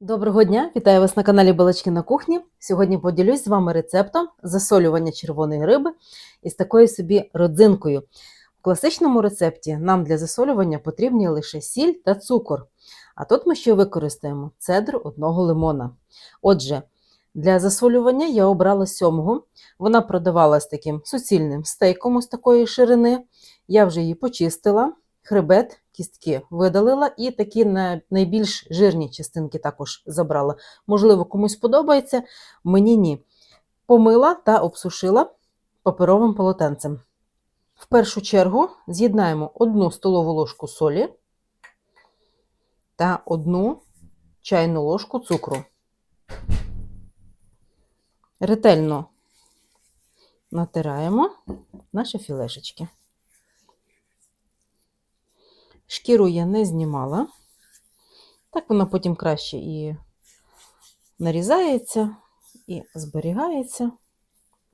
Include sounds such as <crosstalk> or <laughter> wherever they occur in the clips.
Доброго дня! Вітаю вас на каналі Балачки на кухні. Сьогодні поділюсь з вами рецептом засолювання червоної риби із такою собі родзинкою. В класичному рецепті нам для засолювання потрібні лише сіль та цукор. А тут ми ще використаємо цедр одного лимона. Отже, для засолювання я обрала сьомгу. Вона продавалась таким суцільним стейком ось такої ширини. Я вже її почистила, хребет, кістки видалила і такі найбільш жирні частинки також забрала. Можливо, комусь подобається, мені ні. Помила та обсушила паперовим полотенцем. В першу чергу з'єднаємо одну столову ложку солі та одну чайну ложку цукру. Ретельно натираємо наші філешечки. Шкіру я не знімала. Так вона потім краще і нарізається, і зберігається.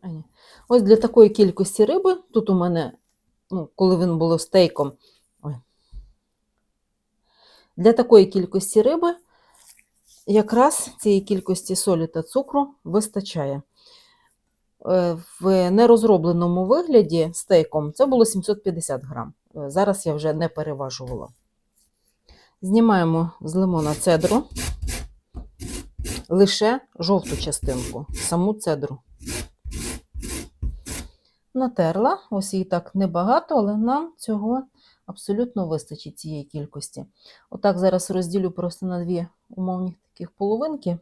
А, ні. Ось для такої кількості риби, тут у мене, ну, коли він було стейком, ой. для такої кількості риби якраз цієї кількості солі та цукру вистачає. Е, В нерозробленому вигляді стейком це було 750 грам. Зараз я вже не переважувала. Знімаємо з лимона цедру, лише жовту частинку, саму цедру. Натерла, ось її так небагато, але нам цього абсолютно вистачить цієї кількості. Отак зараз розділю просто на дві умовні таких половинки.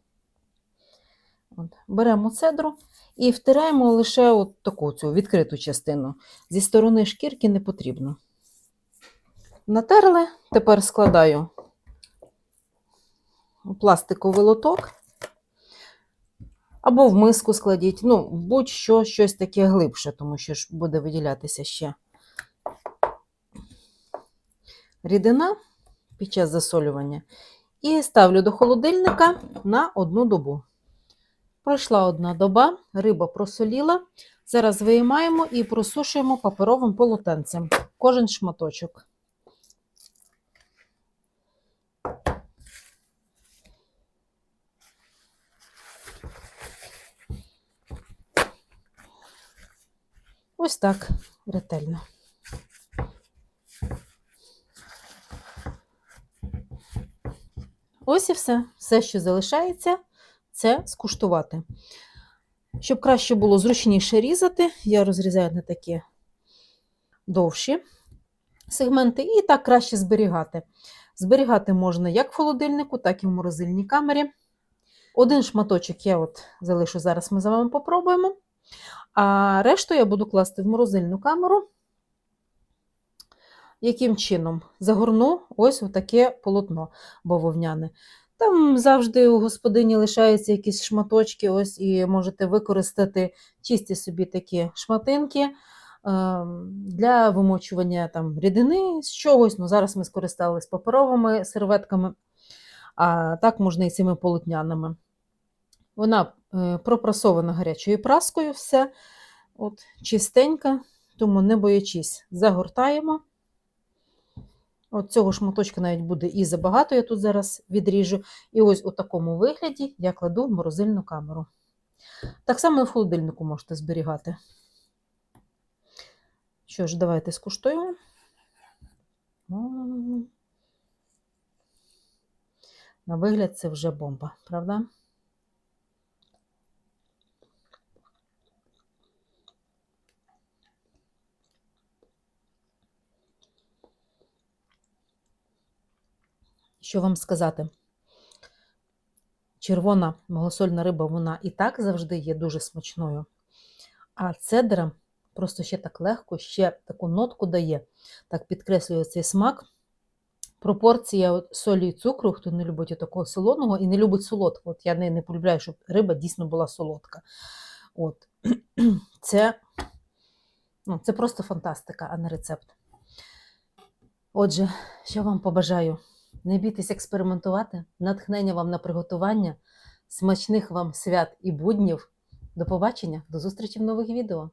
От. Беремо цедру і втираємо лише от таку цю відкриту частину. Зі сторони шкірки не потрібно. Натерли, тепер складаю пластиковий лоток. Або в миску складіть, ну, будь-що щось таке глибше, тому що ж буде виділятися ще рідина під час засолювання. І ставлю до холодильника на одну добу. Пройшла одна доба, риба просоліла. Зараз виймаємо і просушуємо паперовим полотенцем кожен шматочок. Ось так ретельно. Ось і все. Все, що залишається, це скуштувати. Щоб краще було зручніше різати, я розрізаю на такі довші сегменти, і так краще зберігати. Зберігати можна як в холодильнику, так і в морозильній камері. Один шматочок я от залишу зараз, ми з вами попробуємо. А решту я буду класти в морозильну камеру. Яким чином? Загорну ось таке полотно бавовняне. Там завжди у господині лишаються якісь шматочки, ось і можете використати чисті собі такі шматинки е, для вимочування там, рідини з чогось. Ну, зараз ми скористалися паперовими серветками, а так можна і цими полотняними. Вона е, пропрасована гарячою праскою, все от, чистенька, тому не боячись, загортаємо. От цього шматочка навіть буде і забагато, я тут зараз відріжу. І ось у такому вигляді я кладу в морозильну камеру. Так само і в холодильнику можете зберігати. Що ж, давайте скуштуємо. На вигляд це вже бомба, правда? Що вам сказати? Червона малосольна риба, вона і так завжди є дуже смачною. А цедра просто ще так легко, ще таку нотку дає, так підкреслює цей смак. Пропорція солі і цукру, хто не любить такого солоного і не любить солодкого. От я не, не полюбляю, щоб риба дійсно була солодка. От. <clears throat> Це, ну, це просто фантастика, а не рецепт. Отже, що вам побажаю? Не бійтесь експериментувати, натхнення вам на приготування, смачних вам свят і буднів. До побачення, до зустрічі в нових відео.